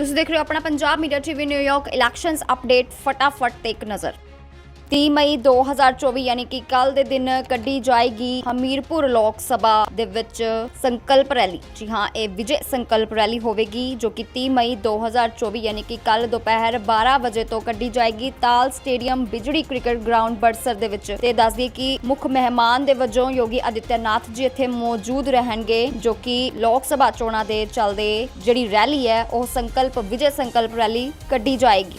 ਤੁਸੀਂ ਦੇਖ ਰਹੇ ਹੋ ਆਪਣਾ Punjab media TV New York elections update ਫਟਾਫਟ ਤੇ ਇੱਕ ਨਜ਼ਰ। 30 ਮਈ 2024 ਯਾਨੀ ਕਿ ਕੱਲ ਦੇ ਦਿਨ ਕੱਢੀ ਜਾਏਗੀ ਹਮੀਰਪੁਰ ਲੋਕ ਸਭਾ ਦੇ ਵਿੱਚ ਸੰਕਲਪ ਰੈਲੀ। ਜੀ ਹਾਂ, ਇਹ ਵਿਜੇ ਸੰਕਲਪ ਰੈਲੀ ਹੋਵੇਗੀ, ਜੋ ਕਿ 30 ਮਈ 2024 ਯਾਨੀ ਕਿ ਕੱਲ ਦੁਪਹਿਰ 12 ਵਜੇ ਤੋਂ ਕੱਢੀ ਜਾਏਗੀ। Taal stadium Bijhari cricket ground Barsar ਦੇ ਵਿੱਚ। ਤੇ ਦੱਸ ਦਈਏ ਕਿ ਮੁੱਖ ਮਹਿਮਾਨ ਦੇ ਵਜੋਂ ਯੋਗੀ ਆਦਿੱਤਿਆਨਾਥ ਜੀ ਇੱਥੇ ਮੌਜੂਦ ਰਹਿਣਗੇ, ਜੋ ਕਿ ਲੋਕ ਸਭਾ ਚੋਣਾਂ ਦੇ ਚੱਲਦੇ ਜਿਹੜੀ ਰੈਲੀ ਹੈ, ਉਹ ਸੰਕਲਪ, ਵਿਜੇ ਸੰਕਲਪ ਰੈਲੀ ਕੱਢੀ ਜਾਏਗੀ।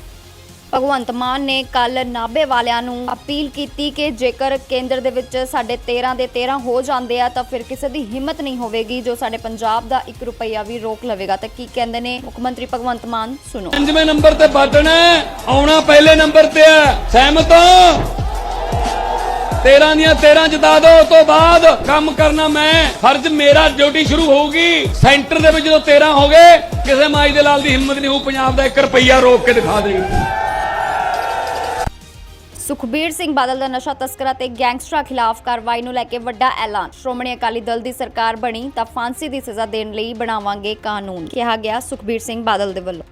ਭਗਵੰਤ ਮਾਨ ਨੇ ਕੱਲ ਨਾਭੇ ਵਾਲਿਆਂ ਨੂੰ ਅਪੀਲ ਕੀਤੀ ਕਿ ਜੇਕਰ ਕੇਂਦਰ ਦੇ ਵਿੱਚ ਸਾਡੇ 13 ਦੇ 13 ਹੋ ਜਾਂਦੇ ਆ ਤਾਂ ਫਿਰ ਕਿਸੇ ਦੀ ਹਿੰਮਤ ਨਹੀਂ ਹੋਵੇਗੀ ਜੋ ਸਾਡੇ ਪੰਜਾਬ ਦਾ 1 ਰੁਪਈਆ ਵੀ ਰੋਕ ਲਵੇਗਾ। ਤਾਂ ਕੀ ਕਹਿੰਦੇ ਨੇ ਮੁੱਖ ਮੰਤਰੀ ਭਗਵੰਤ ਮਾਨ? ਸੁਣੋ। ਪੰਜਵੇਂ ਨੰਬਰ ਤੇ ਬਟਨ ਆਉਣਾ ਪਹਿਲੇ ਨੰਬਰ ਤੇ ਹੈ। ਸਹਿਮਤ ਹੋ? 13 ਦੀਆਂ 13 ਜਿਤਾ ਦੋ, ਉਸ ਤੋਂ ਬਾਅਦ ਕੰਮ ਕਰਨਾ ਮੈਂ। ਫਰਜ਼ ਮੇਰਾ ਡਿਊਟੀ ਸ਼ੁਰੂ ਹੋਊਗੀ। ਸੈਂਟਰ ਦੇ ਵਿੱਚ ਜਦੋਂ 13 ਹੋ ਗਏ ਕਿਸੇ ਮਾਈ ਦੇ ਲਾਲ ਦੀ ਹਿੰਮਤ ਨਹੀਂ ਹੋਊ, ਪੰਜਾਬ ਦਾ 1 ਰੁਪਈਆ ਰੋਕ ਕੇ ਦਿਖਾ ਦੇਗੀ ਸੁਖਬੀਰ ਸਿੰਘ ਬਾਦਲ ਦਾ ਨਸ਼ਾ ਤਸਕਰਾਂ ਤੇ ਗੈਂਗਸਟਰਾਂ ਖਿਲਾਫ ਕਾਰਵਾਈ ਨੂੰ ਲੈ ਕੇ ਵੱਡਾ ਐਲਾਨ। ਸ਼੍ਰੋਮਣੀ ਅਕਾਲੀ ਦਲ ਦੀ ਸਰਕਾਰ ਬਣੀ ਤਾਂ ਫਾਂਸੀ ਦੀ ਸਜ਼ਾ ਦੇਣ ਲਈ ਬਣਾਵਾਂਗੇ ਕਾਨੂੰਨ, ਕਿਹਾ ਗਿਆ ਸੁਖਬੀਰ ਸਿੰਘ ਬਾਦਲ ਦੇ ਵੱਲੋਂ।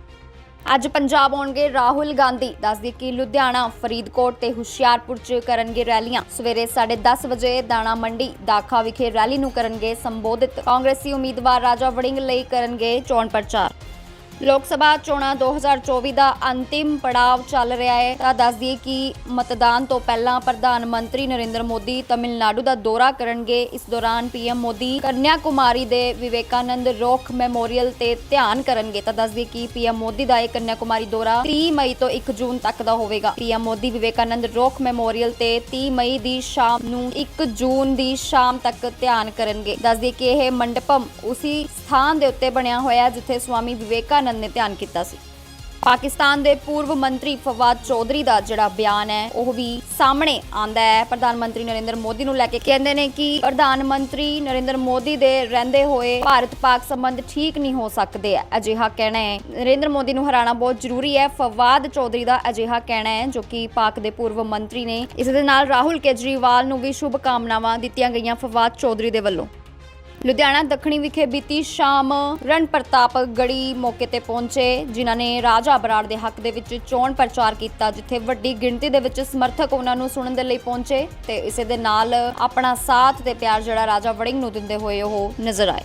ਅੱਜ ਪੰਜਾਬ ਆਉਣਗੇ ਰਾਹੁਲ ਗਾਂਧੀ, ਦੱਸਦੀ ਕਿ ਲੁਧਿਆਣਾ, ਫਰੀਦਕੋਟ ਤੇ ਹੁਸ਼ਿਆਰਪੁਰ ਚ ਕਰਨਗੇ ਰੈਲੀਆਂ। ਸਵੇਰੇ 10:30 ਵਜੇ ਦਾਣਾ ਮੰਡੀ, ਦਾਖਾ ਵਿਖੇ ਰੈਲੀ ਨੂੰ ਕਰਨਗੇ ਸੰਬੋਧਿਤ। ਕਾਂਗਰਸੀ ਉਮੀਦਵਾਰ ਰਾਜਾ ਵੜਿੰਗ ਲਈ ਕਰਨਗੇ ਚੋਣ ਪ੍ਰਚਾਰ। ਲੋਕ ਸਭਾ ਚੋਣਾਂ 2024 ਦਾ ਅੰਤਿਮ ਪੜਾਅ ਚੱਲ ਰਿਹਾ ਹੈ। ਤਾਂ ਦੱਸ ਦਈਏ ਕਿ ਮਤਦਾਨ ਤੋਂ ਪਹਿਲਾਂ ਪ੍ਰਧਾਨ ਮੰਤਰੀ ਨਰਿੰਦਰ ਮੋਦੀ ਤਮਿਲਨਾਡੂ ਦਾ ਦੌਰਾ ਕਰਨਗੇ। ਇਸ ਦੌਰਾਨ ਪੀਐਮ ਮੋਦੀ ਕੰਨਿਆ ਕੁਮਾਰੀ ਦੇ ਵਿਵੇਕਾਨੰਦ ਰੋਕ ਮੈਮੋਰੀਅਲ ਤੇ ਧਿਆਨ ਕਰਨਗੇ। ਤਾਂ ਦੱਸ ਦਈਏ ਕਿ ਪੀਐਮ ਮੋਦੀ ਦਾ ਇਹ ਕੰਨਿਆ ਕੁਮਾਰੀ ਦੌਰਾ 30 ਮਈ ਤੋਂ 1 ਜੂਨ ਤੱਕ ਦਾ ਹੋਵੇਗਾ। ਪੀਐਮ ਮੋਦੀ ਵਿਵੇਕਾਨੰਦ ਰੋਕ ਮੈਮੋਰੀਅਲ ਤੇ 30 ਮਈ ਦੀ ਸ਼ਾਮ ਨੂੰ 1 ਜੂਨ ਦੀ ਸ਼ਾਮ ਤੱਕ ਧਿਆਨ ਕਰਨਗੇ। ਦੱਸ ਦਈਏ ਕਿ ਇਹ ਮੰਡਪਮ ਉਸੇ ਸਥਾਨ ਦੇ ਉੱਤੇ ਬਣਿਆ ਹੋਇਆ ਜਿੱਥੇ ਸਵਾਮੀ ਵਿਵੇਕਾਨੰਦ ਨੇ ਧਿਆਨ ਕੀਤਾ ਸੀ। ਪਾਕਿਸਤਾਨ ਦੇ ਪੂਰਵ ਮੰਤਰੀ ਫਵਾਦ ਚੌਧਰੀ ਦਾ ਜਿਹੜਾ ਬਿਆਨ ਹੈ, ਉਹ ਵੀ ਸਾਹਮਣੇ ਆਂਦਾ ਹੈ। ਪ੍ਰਧਾਨ ਮੰਤਰੀ ਨਰਿੰਦਰ ਮੋਦੀ ਨੂੰ ਲੈ ਕੇ ਕਹਿੰਦੇ ਨੇ ਕਿ ਪ੍ਰਧਾਨ ਮੰਤਰੀ ਨਰਿੰਦਰ ਮੋਦੀ ਦੇ ਰਹਿੰਦੇ ਹੋਏ ਭਾਰਤ ਪਾਕ ਸੰਬੰਧ ਠੀਕ ਨਹੀਂ ਹੋ ਸਕਦੇ ਹੈ, ਅਜਿਹਾ ਕਹਿਣਾ ਹੈ। ਨਰਿੰਦਰ ਮੋਦੀ ਨੂੰ ਹਰਾਣਾ ਬਹੁਤ ਜ਼ਰੂਰੀ ਹੈ। ਫਵਾਦ ਚੌਧਰੀ ਦਾ ਅਜਿਹਾ ਕਹਿਣਾ ਹੈ, ਜੋ ਕਿ ਪਾਕ ਦੇ ਪੂਰਵ ਮੰਤਰੀ ਨੇ ਇਸ ਦੇ ਨਾਲ ਰਾਹੁਲ ਕੇਜਰੀਵਾਲ ਨੂੰ ਵੀ ਸ਼ੁਭ ਕਾਮਨਾਵਾਂ ਦਿੱਤੀਆਂ ਗਈਆਂ ਫਵਾਦ ਚੌਧਰੀ ਦੇ ਵੱਲੋਂ। ਲੁਧਿਆਣਾ ਦੱਖਣੀ ਵਿਖੇ ਬੀਤੀ ਸ਼ਾਮ ਰਣ ਪ੍ਰਤਾਪ ਗੜੀ ਮੌਕੇ ਤੇ ਪਹੁੰਚੇ, ਜਿਨ੍ਹਾਂ ਨੇ ਰਾਜਾ ਬਰਾੜ ਦੇ ਹੱਕ ਦੇ ਵਿੱਚ ਚੋਣ ਪ੍ਰਚਾਰ ਕੀਤਾ, ਜਿੱਥੇ ਵੱਡੀ ਗਿਣਤੀ ਦੇ ਵਿੱਚ ਸਮਰਥਕ ਉਹਨਾਂ ਨੂੰ ਸੁਣਨ ਦੇ ਲਈ ਪਹੁੰਚੇ ਤੇ ਇਸੇ ਦੇ ਨਾਲ ਆਪਣਾ ਸਾਥ ਤੇ ਪਿਆਰ ਜਿਹੜਾ ਰਾਜਾ ਵੜਿੰਗ ਨੂੰ ਦਿੰਦੇ ਹੋਏ ਉਹ ਨਜ਼ਰ ਆਏ।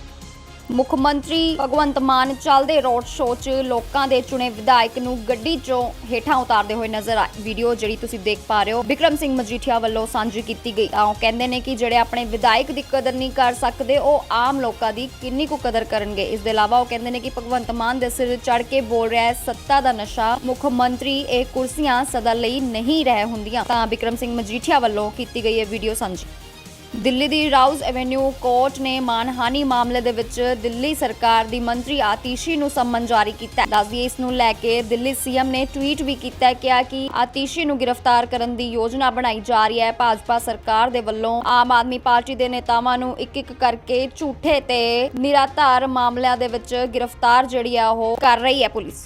ਮੁੱਖ ਮੰਤਰੀ ਭਗਵੰਤ ਮਾਨ ਚੱਲਦੇ ਰੋਡ ਸ਼ੋਅ 'ਚ ਲੋਕਾਂ ਦੇ ਚੁਣੇ ਵਿਧਾਇਕ ਨੂੰ ਗੱਡੀ 'ਚੋਂ ਹੇਠਾਂ ਉਤਾਰਦੇ ਹੋਏ ਨਜ਼ਰ ਆਏ। ਵੀਡੀਓ ਜਿਹੜੀ ਤੁਸੀਂ ਦੇਖ ਪਾ ਰਹੇ ਹੋ ਵਿਕਰਮ ਸਿੰਘ ਮਜੀਠੀਆ ਵੱਲੋਂ ਸਾਂਝੀ ਕੀਤੀ ਗਈ। ਤਾਂ ਉਹ ਕਹਿੰਦੇ ਨੇ ਕਿ ਜਿਹੜੇ ਆਪਣੇ ਵਿਧਾਇਕ ਦੀ ਕਦਰ ਨਹੀਂ ਕਰ ਸਕਦੇ, ਉਹ ਆਮ ਲੋਕਾਂ ਦੀ ਕਿੰਨੀ ਕੁ ਕਦਰ ਕਰਨਗੇ। ਇਸ ਦੇ ਇਲਾਵਾ ਉਹ ਕਹਿੰਦੇ ਨੇ ਕਿ ਭਗਵੰਤ ਮਾਨ ਦੇ ਸਿਰ ਚੜ ਕੇ ਬੋਲ ਰਿਹਾ ਹੈ, ਸੱਤਾ ਦਾ ਨਸ਼ਾ ਮੁੱਖ ਮੰਤਰੀ ਇਹ ਕੁਰਸੀਆਂ ਸਦਾ ਲਈ ਨਹੀਂ ਰਹਿ ਹੁੰਦੀਆਂ। ਤਾਂ ਵਿਕਰਮ ਸਿੰਘ ਮਜੀਠੀਆ ਵੱਲੋਂ ਕੀਤੀ ਗਈ ਇਹ ਵੀਡੀਓ ਸਾਂਝੀ। ਦਿੱਲੀ ਦੀ ਰਾਉਜ਼ ਐਵੇਨਿਊ ਕੋਰਟ ਨੇ ਮਾਨਹਾਨੀ ਮਾਮਲੇ ਦੇ ਵਿੱਚ ਦਿੱਲੀ ਸਰਕਾਰ ਦੀ ਮੰਤਰੀ ਆਤੀਸ਼ੀ ਨੂੰ ਸੰਮਨ ਜਾਰੀ ਕੀਤਾ ਹੈ। ਇਸ ਨੂੰ ਲੈ ਕੇ ਦਿੱਲੀ ਸੀਐਮ ਨੇ ਟਵੀਟ ਵੀ ਕੀਤਾ ਹੈ, ਕਿਹਾ ਕਿ ਆਤੀਸ਼ੀ ਨੂੰ ਗ੍ਰਿਫਤਾਰ ਕਰਨ ਦੀ ਯੋਜਨਾ ਬਣਾਈ ਜਾ ਰਹੀ ਹੈ। ਭਾਜਪਾ ਸਰਕਾਰ ਦੇ ਵੱਲੋਂ ਆਮ ਆਦਮੀ ਪਾਰਟੀ ਦੇ ਨੇਤਾਵਾਂ ਨੂੰ ਇੱਕ ਇੱਕ ਕਰਕੇ ਝੂਠੇ ਤੇ ਨਿਰਾਧਾਰ ਮਾਮਲਿਆਂ ਦੇ ਵਿੱਚ ਗ੍ਰਿਫਤਾਰ ਜਿਹੜੀ ਆ ਉਹ ਕਰ ਰਹੀ ਹੈ ਪੁਲਿਸ।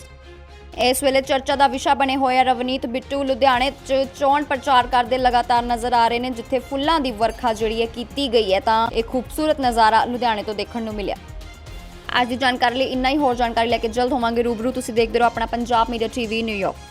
ਇਸ ਵੇਲੇ ਚਰਚਾ ਦਾ ਵਿਸ਼ਾ ਬਣੇ ਹੋਏ ਆ ਰਵਨੀਤ ਬਿੱਟੂ, ਲੁਧਿਆਣੇ 'ਚ ਚੋਣ ਪ੍ਰਚਾਰ ਕਰਦੇ ਲਗਾਤਾਰ ਨਜ਼ਰ ਆ ਰਹੇ ਨੇ, ਜਿੱਥੇ ਫੁੱਲਾਂ ਦੀ ਵਰਖਾ ਜਿਹੜੀ ਹੈ ਕੀਤੀ ਗਈ ਹੈ, ਤਾਂ ਇਹ ਖੂਬਸੂਰਤ ਨਜ਼ਾਰਾ ਲੁਧਿਆਣੇ ਤੋਂ ਦੇਖਣ ਨੂੰ ਮਿਲਿਆ। ਅੱਜ ਦੀ ਜਾਣਕਾਰੀ ਲਈ ਇੰਨਾ ਹੀ, ਹੋਰ ਜਾਣਕਾਰੀ ਲੈ ਕੇ ਜਲਦ ਹੋਵਾਂਗੇ ਰੂਬਰੂ। ਤੁਸੀਂ ਦੇਖਦੇ ਰਹੋ ਆਪਣਾ ਪੰਜਾਬ ਮੀਡੀਆ ਟੀਵੀ ਨਿਊਯਾਰਕ